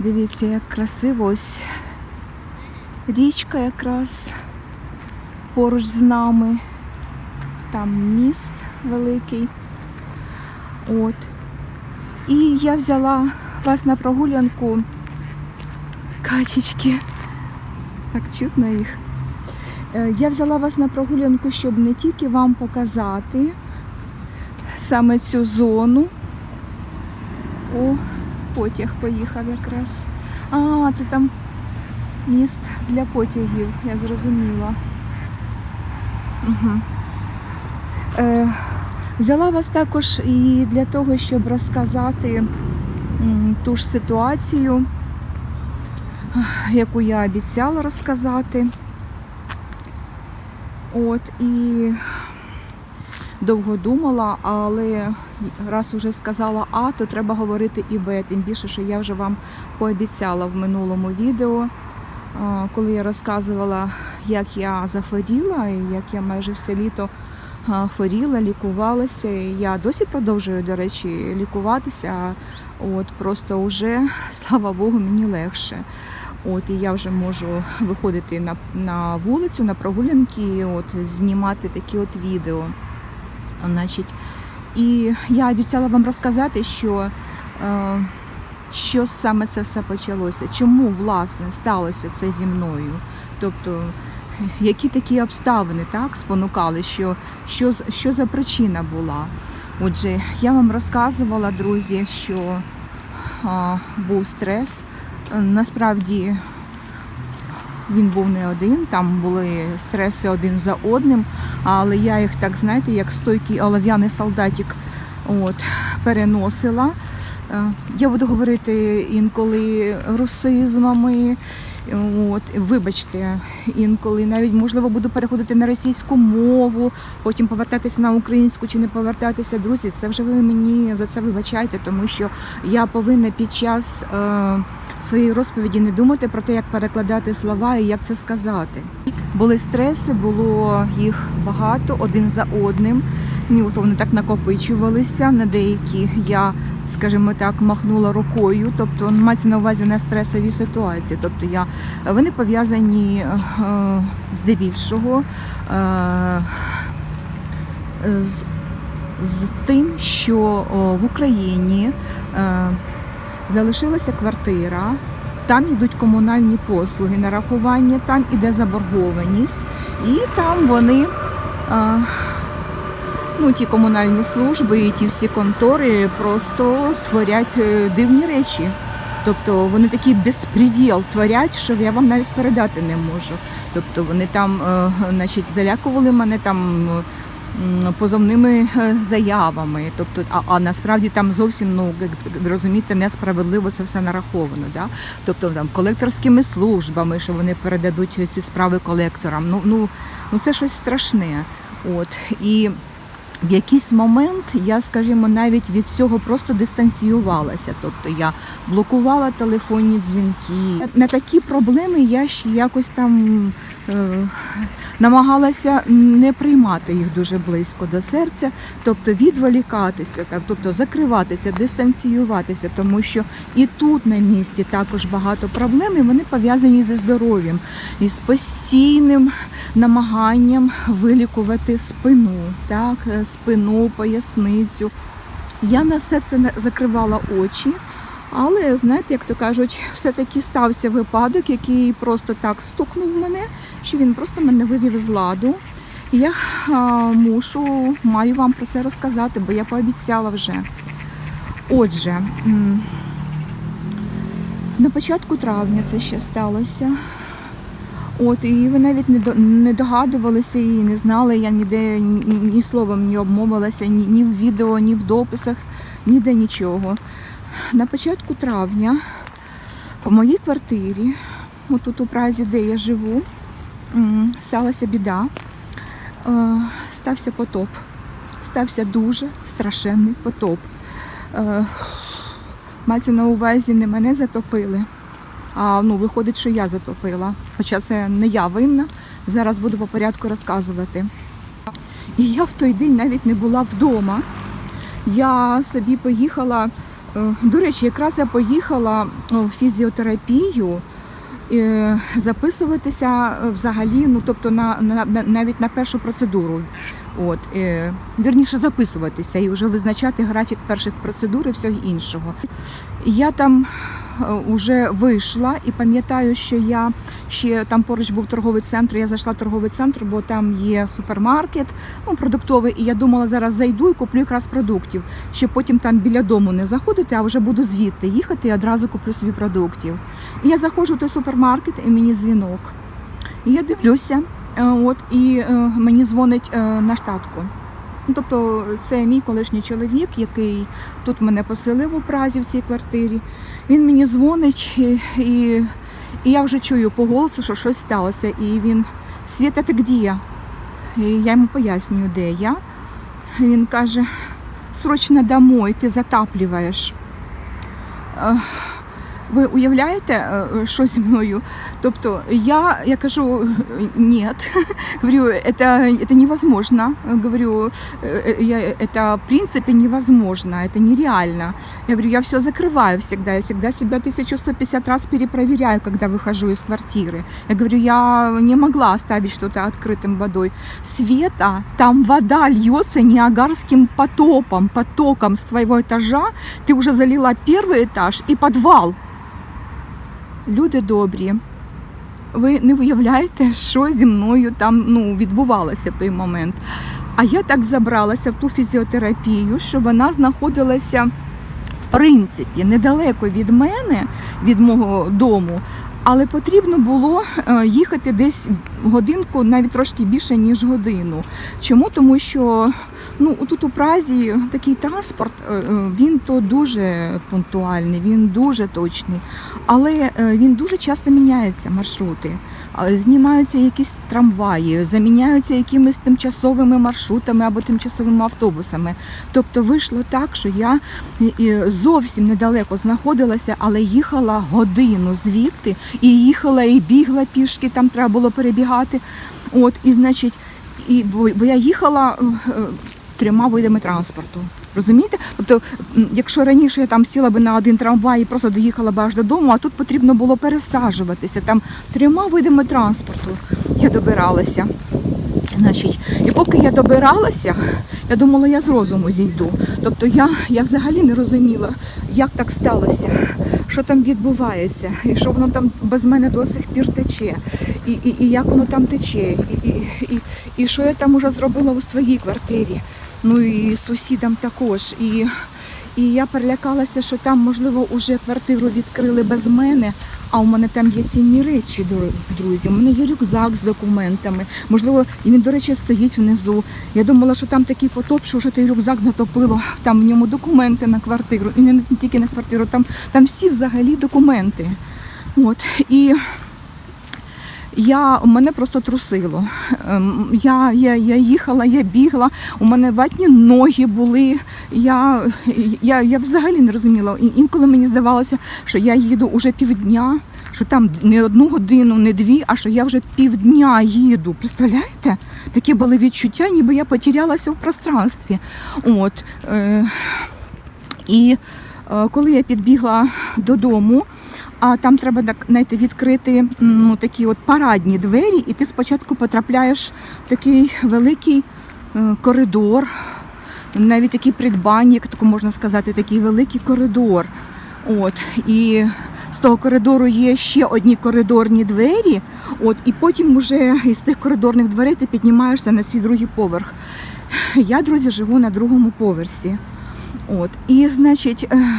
Дивіться, як красиво ось річка якраз поруч з нами. Там міст великий. От. І я взяла вас на прогулянку. Качечки. Так чутно їх. Е, Я взяла вас на прогулянку, щоб не тільки вам показати саме цю зону. О, потяг поїхав якраз. А, це там міст для потягів, я зрозуміла. Угу. Е, взяла вас також і для того, щоб розказати ту ж ситуацію, яку я обіцяла розказати. От і довго думала, але раз уже сказала А, то треба говорити і Б. Тим більше, що я вже вам пообіцяла в минулому відео, коли я розказувала, як я захворіла і як я майже все літо хворіла, лікувалася. Я досі продовжую, до речі, лікуватися. От просто вже, слава Богу, мені легше. От і я вже можу виходити на, на вулицю, на прогулянки, от знімати такі от відео. Значить, і я обіцяла вам розказати, що, е, що саме це все почалося, чому власне сталося це зі мною. Тобто, які такі обставини так, спонукали, що, що, що за причина була. Отже, я вам розказувала, друзі, що е, був стрес. Е, Насправді він був не один, там були стреси один за одним, але я їх так, знаєте, як стойкий олов'яний солдатик от, переносила. Е, Я буду говорити інколи русизмами. От, вибачте, інколи навіть можливо буду переходити на російську мову, потім повертатися на українську чи не повертатися. Друзі, це вже ви мені за це вибачайте, тому що я повинна під час е, своєї розповіді не думати про те, як перекладати слова і як це сказати. Були стреси, було їх багато один за одним. Ні, вони так накопичувалися. На деякі я, скажімо так, махнула рукою. Тобто мається на увазі не стресові ситуації. Тобто я вони пов'язані е, здебільшого е, з, з тим, що в Україні е, залишилася квартира. Там йдуть комунальні послуги, нарахування, там іде заборгованість, і там вони, е, ну, ті комунальні служби і ті всі контори просто творять е, дивні речі. Тобто вони такий безпреділ творять, що я вам навіть передати не можу. Тобто вони там, е, значить, залякували мене там. Позовними е, заявами, тобто, а, а насправді там зовсім ну розумієте, несправедливо це все нараховано. Да? Тобто там колекторськими службами, що вони передадуть ці справи колекторам. Ну ну ну це щось страшне. От і в якийсь момент я, скажімо, навіть від цього просто дистанціювалася. Тобто я блокувала телефонні дзвінки. На такі проблеми я ще якось там е, намагалася не приймати їх дуже близько до серця, тобто відволікатися, так, тобто закриватися, дистанціюватися, тому що і тут на місці також багато проблем, і вони пов'язані зі здоров'ям і з постійним намаганням вилікувати спину, так, е, спину, поясницю. Я на все це закривала очі. Але знаєте, як то кажуть, все-таки стався випадок, який просто так стукнув мене, що він просто мене вивів з ладу. І я мушу, маю вам про це розказати, бо я пообіцяла вже. Отже, на початку травня це ще сталося. От, і ви навіть не, не догадувалися і не знали, я ніде ні, ні словом не обмовилася, ні, ні в відео, ні в дописах, ніде нічого. На початку травня в моїй квартирі, отут у Празі, де я живу, сталася біда. Е, Стався потоп. Стався дуже страшенний потоп. Е, Мається на увазі, не мене затопили, а ну, виходить, що я затопила. Хоча це не я винна. Зараз буду по порядку розказувати. І я в той день навіть не була вдома. Я собі поїхала Е, До речі, якраз я поїхала в фізіотерапію е, записуватися е, взагалі, ну тобто на, на, на- навіть на першу процедуру. От, е, вірніше записуватися і вже визначати графік перших процедур і всього іншого. Я там вже вийшла і пам'ятаю, що я ще там поруч був торговий центр. Я зайшла в торговий центр, бо там є супермаркет, ну продуктовий. І я думала, зараз зайду і куплю якраз продуктів, щоб потім там біля дому не заходити, а вже буду звідти їхати і одразу куплю собі продуктів. І я заходжу в той супермаркет, і мені дзвінок. І я дивлюся, е, от і е, мені дзвонить е, на штатку. Ну, тобто це мій колишній чоловік, який тут мене поселив у Празі в цій квартирі. Він мені дзвонить, і, і, і я вже чую по голосу, що щось сталося. І він Свята, ти де я? І я йому пояснюю, де я. Він каже: срочно домой, ти затаплюєш. Е, Ви уявляєте, е, що зі мною? Тобто я, я кажу, ні, говорю, это, это невозможно. Говорю, э, я, это в принципе невозможно, это нереально. Я говорю, я все закрываю всегда, я всегда себя 1150 раз перепроверяю, когда выхожу из квартиры. Я говорю, я не могла оставить что-то открытым водой. Света, там вода льется ниагарским потопом, потоком с твоего этажа. Ты уже залила первый этаж и подвал. Люди добрі, ви не виявляєте, що зі мною там ну, відбувалося в той момент. А я так забралася в ту фізіотерапію, що вона знаходилася в принципі недалеко від мене, від мого дому. Але потрібно було е, їхати десь годинку, навіть трошки більше, ніж годину. Чому? Тому що ну, тут у Празі такий транспорт, е, е, він то дуже пунктуальний, він дуже точний, але е, він дуже часто міняється маршрути. Знімаються якісь трамваї, заміняються якимись тимчасовими маршрутами або тимчасовими автобусами. Тобто вийшло так, що я зовсім недалеко знаходилася, але їхала годину звідти, і їхала, і бігла пішки, там треба було перебігати. От, і значить, і, бо, я їхала трьома видами транспорту. Розумієте? Тобто, якщо раніше я там сіла би на один трамвай і просто доїхала б аж додому, а тут потрібно було пересаджуватися там трьома видами транспорту. Я добиралася. Значить, і поки я добиралася, я думала, я з розуму зійду. Тобто я, я взагалі не розуміла, як так сталося, що там відбувається, і що воно там без мене до сих пір тече, і, і, і як воно там тече, і, і, і, і що я там уже зробила у своїй квартирі. Ну і сусідам також. І, і я перелякалася, що там, можливо, уже квартиру відкрили без мене. А у мене там є цінні речі, друзі. У мене є рюкзак з документами. Можливо, і він, до речі, стоїть внизу. Я думала, що там такий потоп, що вже той рюкзак натопило. Там в ньому документи на квартиру. І не тільки на квартиру, там, там всі взагалі документи. От. І я, мене просто трусило. Ем, Я, я, я їхала, я бігла, у мене ватні ноги були. Я, я, я взагалі не розуміла. Інколи мені здавалося, що я їду уже півдня, що там не одну годину, не дві, а що я вже півдня їду. Представляєте? Такі були відчуття, ніби я потерялася в пространстві. От, е, і е, коли я підбігла додому, а там треба так знаєте, відкрити ну, такі от парадні двері, і ти спочатку потрапляєш в такий великий е, коридор, навіть такий придбанник, таку можна сказати, такий великий коридор. От, і з того коридору є ще одні коридорні двері. От, і потім уже із тих коридорних дверей ти піднімаєшся на свій другий поверх. Я, друзі, живу на другому поверсі. От, і, значить, е,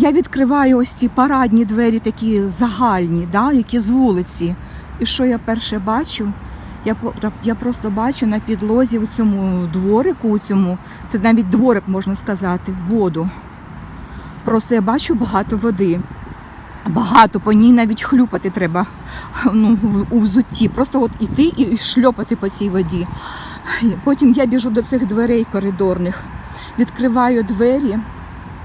я відкриваю ось ці парадні двері, такі загальні, да, які з вулиці. І що я перше бачу? Я, я просто бачу на підлозі у цьому дворику, у цьому, це навіть дворик можна сказати, воду. Просто я бачу багато води. Багато по ній навіть хлюпати треба ну, у взутті. Просто от іти і шльопати по цій воді. Потім я біжу до цих дверей коридорних, відкриваю двері,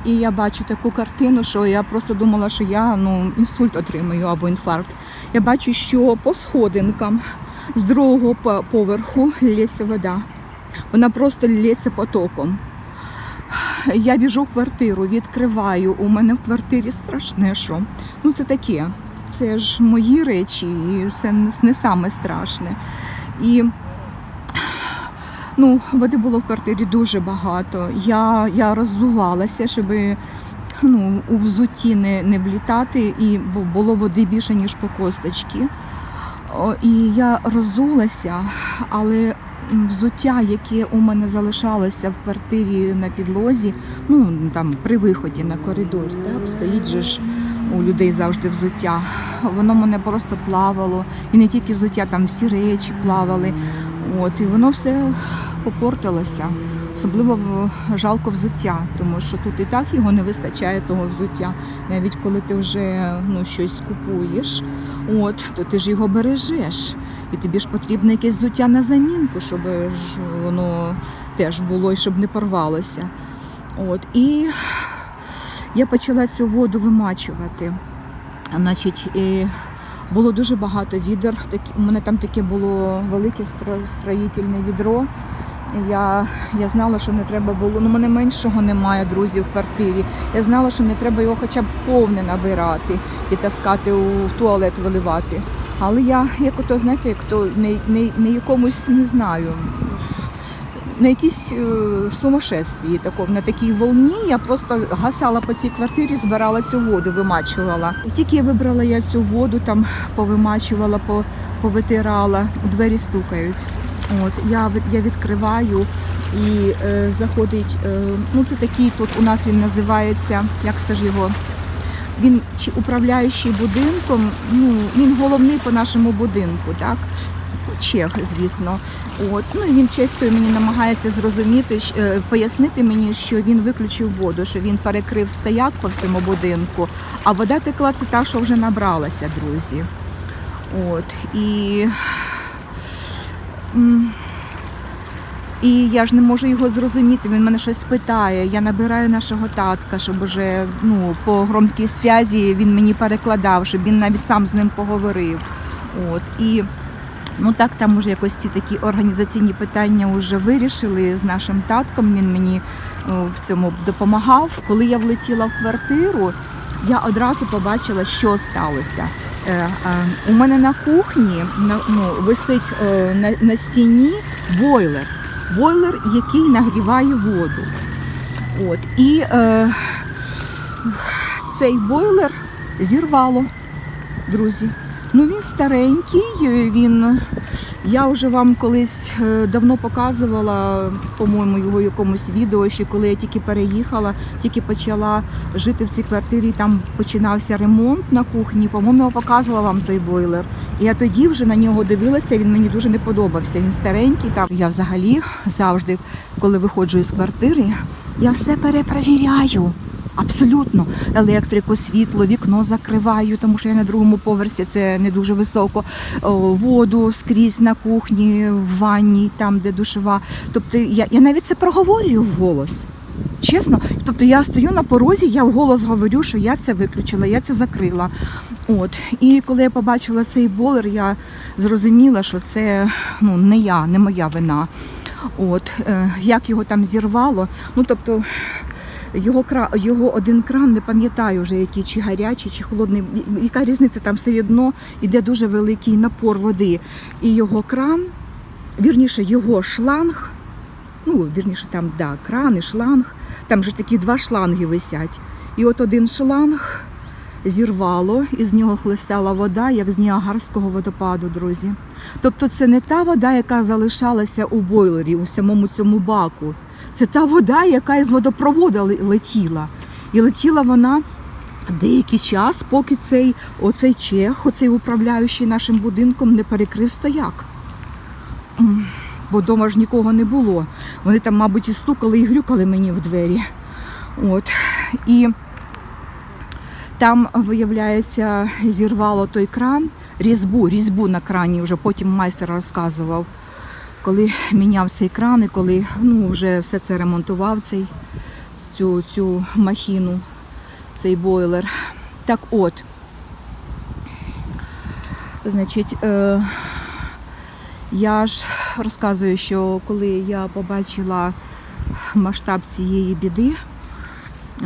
і я бачу таку картину, що я просто думала, що я ну, інсульт отримаю або інфаркт. Я бачу, що по сходинкам з другого поверху лється вода. Вона просто лється потоком. я біжу в квартиру, відкриваю. У мене в квартирі страшне, що ну це таке. Це ж мої речі, і це не- саме страшне. І ну, води було в квартирі дуже багато. Я, я роззувалася, щоб ну, у взутті не, не влітати, і бу- було води більше, ніж по косточки. О, І я роззулася, але взуття, яке у мене залишалося в квартирі на підлозі, ну там при виході на коридор, так стоїть же ж у людей завжди взуття. Воно мене просто плавало, і не тільки взуття, там всі речі плавали. От і воно все попортилося. Особливо жалко взуття, тому що тут і так його не вистачає того взуття. Навіть коли ти вже ну, щось купуєш, от, то ти ж його бережеш. І тобі ж потрібно якесь взуття на замінку, щоб ж воно теж було і щоб не порвалося. От, і я почала цю воду вимачувати. Значить, і було дуже багато відер. У мене там таке було велике стро- строїтельне відро. Я, я знала, що не треба було. Ну, мене меншого немає друзів в квартирі. Я знала, що не треба його хоча б повне набирати і таскати у туалет виливати. Але я, як ото, знаєте, як то не, не, не якомусь не знаю. На якійсь е, сумасшествії такому, на такій волні я просто гасала по цій квартирі, збирала цю воду, вимачувала. Тільки вибрала я цю воду, там повимачувала, по- повитирала, у двері стукають. От я я відкриваю і е, заходить. Е, ну це такий тут у нас він називається. Як це ж його? Він чи управляючий будинком. Ну він головний по нашому будинку, так. Чех, звісно. От. Ну, він чеською мені намагається зрозуміти, е, пояснити мені, що він виключив воду, що він перекрив стояк по всьому будинку, а вода текла це та, що вже набралася, друзі. От. І, і я ж не можу його зрозуміти. Він мене щось питає. Я набираю нашого татка, щоб уже ну, по громкій зв'язі він мені перекладав, щоб він навіть сам з ним поговорив. От. І Ну так, там уже якось ці такі організаційні питання вже вирішили з нашим татком. Він мені в цьому допомагав. Коли я влетіла в квартиру, я одразу побачила, що сталося. Е, е, у мене на кухні ну, висить е, на, на стіні бойлер. Бойлер, який нагріває воду. От. І е, цей бойлер зірвало, друзі. Ну він старенький, е, він. Я вже вам колись е, давно показувала, по-моєму, його якомусь відео, що коли я тільки переїхала, тільки почала жити в цій квартирі, там починався ремонт на кухні. По-моєму, показувала вам той бойлер. Я тоді вже на нього дивилася, він мені дуже не подобався. Він старенький. Там я взагалі завжди, коли виходжу із квартири, я все перепровіряю. Абсолютно електрику, світло, вікно закриваю, тому що я на другому поверсі це не дуже високо. Воду скрізь на кухні, в ванні, там де душова. Тобто я, я навіть це проговорюю вголос. Чесно, тобто я стою на порозі, я вголос говорю, що я це виключила, я це закрила. От і коли я побачила цей болер, я зрозуміла, що це ну не я, не моя вина. От е, як його там зірвало, ну тобто. Його його один кран, не пам'ятаю вже який, чи гарячий, чи холодний. Яка різниця там все одно іде дуже великий напор води. І його кран, вірніше, його шланг, ну, вірніше, там, да, кран і шланг, там же такі два шланги висять. І от один шланг зірвало, і з нього хлистала вода, як з Ніагарського водопаду, друзі. Тобто це не та вода, яка залишалася у бойлері, у самому цьому баку. Це та вода, яка із водопроводу летіла. І летіла вона деякий час, поки цей оцей чех, оцей управляючий нашим будинком, не перекрив стояк. Бо вдома ж нікого не було. Вони там, мабуть, і стукали і грюкали мені в двері. От. І там, виявляється, зірвало той кран, різьбу, різьбу на крані, вже потім майстер розказував коли міняв цей кран і коли ну, вже все це ремонтував, цей, цю, цю махіну, цей бойлер. Так от, значить, е, я ж розказую, що коли я побачила масштаб цієї біди,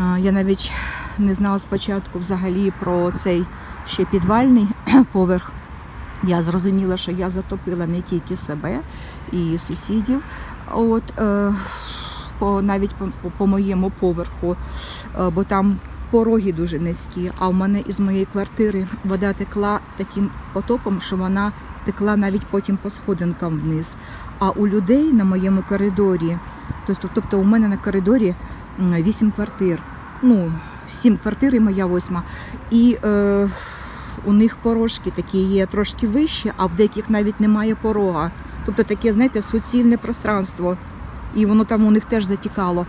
А, Я навіть не знала спочатку взагалі про цей ще підвальний поверх. Я зрозуміла, що я затопила не тільки себе і сусідів, от е, по навіть по, по- моєму поверху, е, бо там пороги дуже низькі. А в мене із моєї квартири вода текла таким потоком, що вона текла навіть потім по сходинкам вниз. А у людей на моєму коридорі, тобто, тобто у мене на коридорі вісім квартир. Ну, сім квартир і моя восьма. І е, у них порожки такі є трошки вищі, а в деяких навіть немає порога. Тобто таке, знаєте, суцільне пространство. І воно там у них теж затікало.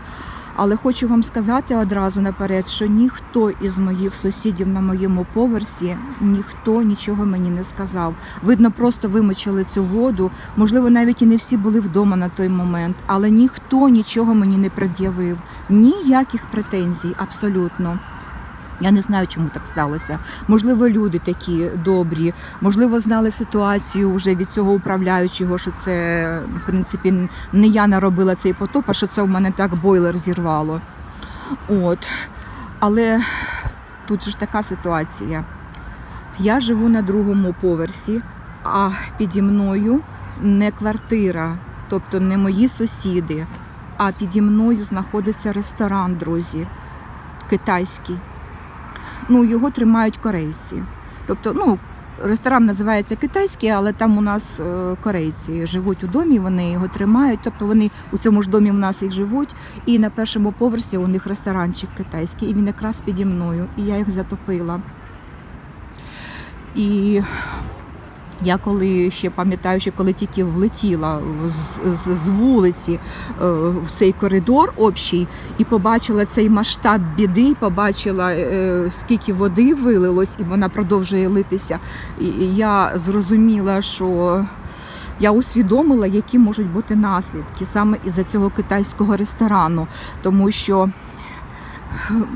Але хочу вам сказати одразу наперед, що ніхто із моїх сусідів на моєму поверсі, ніхто нічого мені не сказав. Видно, просто вимочили цю воду. Можливо, навіть і не всі були вдома на той момент, але ніхто нічого мені не пред'явив. Ніяких претензій, абсолютно. Я не знаю, чому так сталося. Можливо, люди такі добрі, можливо, знали ситуацію вже від цього управляючого, що це, в принципі, не я наробила цей потоп, а що це в мене так бойлер зірвало. От. Але тут ж така ситуація. Я живу на другому поверсі, а піді мною не квартира, тобто не мої сусіди, а піді мною знаходиться ресторан, друзі, китайський. Ну, його тримають корейці. Тобто, ну, ресторан називається китайський, але там у нас е, корейці живуть у домі, вони його тримають. Тобто вони у цьому ж домі у нас і живуть. І на першому поверсі у них ресторанчик китайський, і він якраз піді мною. І я їх затопила. І я коли ще пам'ятаю, що коли тільки влетіла з, з, з вулиці е, в цей коридор общий і побачила цей масштаб біди, побачила е, скільки води вилилось, і вона продовжує литися. І, я зрозуміла, що я усвідомила, які можуть бути наслідки саме із-за цього китайського ресторану, тому що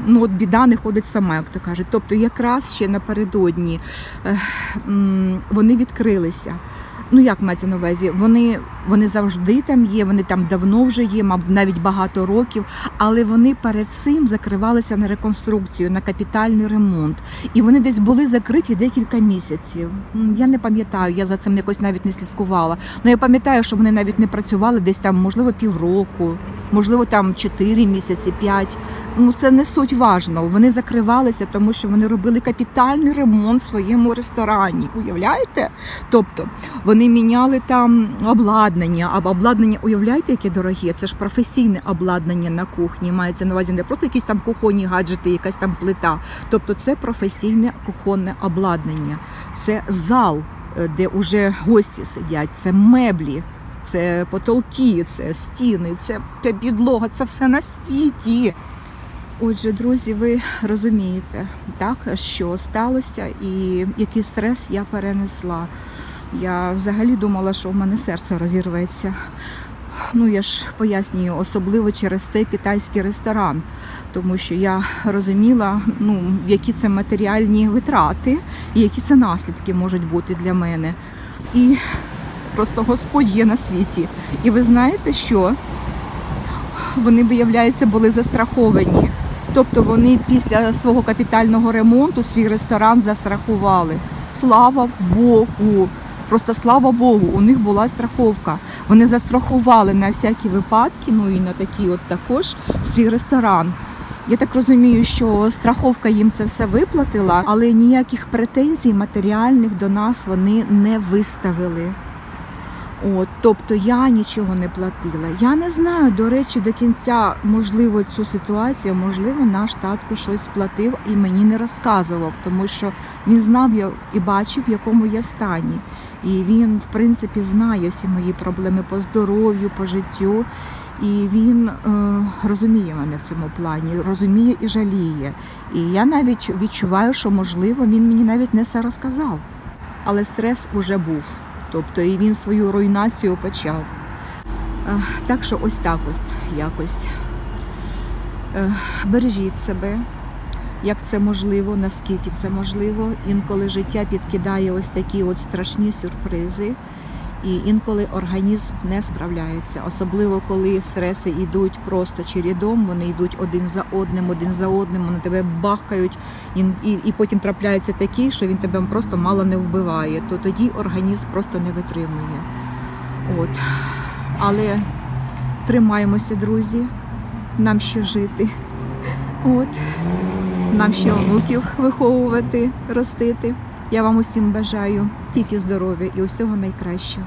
ну от біда не ходить сама, як то кажуть. Тобто, якраз ще напередодні е, вони відкрилися. Ну як мається на увазі? Вони, вони завжди там є, вони там давно вже є, мабуть, навіть багато років, але вони перед цим закривалися на реконструкцію, на капітальний ремонт. І вони десь були закриті декілька місяців. Я не пам'ятаю, я за цим якось навіть не слідкувала. Ну я пам'ятаю, що вони навіть не працювали десь там, можливо, півроку, можливо, там 4 місяці, 5. Ну це не суть важно. Вони закривалися, тому що вони робили капітальний ремонт в своєму ресторані. Уявляєте? Тобто вони міняли там обладнання, а обладнання, уявляєте, яке дороге? Це ж професійне обладнання на кухні. Мається на увазі не просто якісь там кухонні гаджети, якась там плита. Тобто це професійне кухонне обладнання. Це зал, е, де уже гості сидять, це меблі. Це потолки, це стіни, це, підлога, це все на світі. Отже, друзі, ви розумієте, так, що сталося і який стрес я перенесла. Я взагалі думала, що в мене серце розірветься. Ну, я ж пояснюю, особливо через цей китайський ресторан, тому що я розуміла, ну, які це матеріальні витрати і які це наслідки можуть бути для мене. І просто Господь є на світі. І ви знаєте, що вони, виявляється, були застраховані. Тобто вони після свого капітального ремонту свій ресторан застрахували. Слава Богу! Просто слава Богу, у них була страховка. Вони застрахували на всякі випадки, ну і на такі от також свій ресторан. Я так розумію, що страховка їм це все виплатила, але ніяких претензій матеріальних до нас вони не виставили. От, тобто я нічого не платила. Я не знаю, до речі, до кінця, можливо, цю ситуацію, можливо, наш татко щось платив і мені не розказував, тому що він знав я і бачив, в якому я стані. І він, в принципі, знає всі мої проблеми по здоров'ю, по життю. І він е, розуміє мене в цьому плані, розуміє і жаліє. І я навіть відчуваю, що можливо він мені навіть не все розказав. Але стрес уже був. Тобто і він свою руйнацію почав. Е, Так що ось так ось якось. Е, Бережіть себе, як це можливо, наскільки це можливо. Інколи життя підкидає ось такі от страшні сюрпризи. І інколи організм не справляється, особливо коли стреси йдуть просто чередом, вони йдуть один за одним, один за одним, вони тебе бахкають, і, і, і потім трапляється такий, що він тебе просто мало не вбиває, то тоді організм просто не витримує. От. Але тримаємося, друзі, нам ще жити. От. Нам ще онуків виховувати, ростити. Я вам усім бажаю тільки здоров'я і усього найкращого.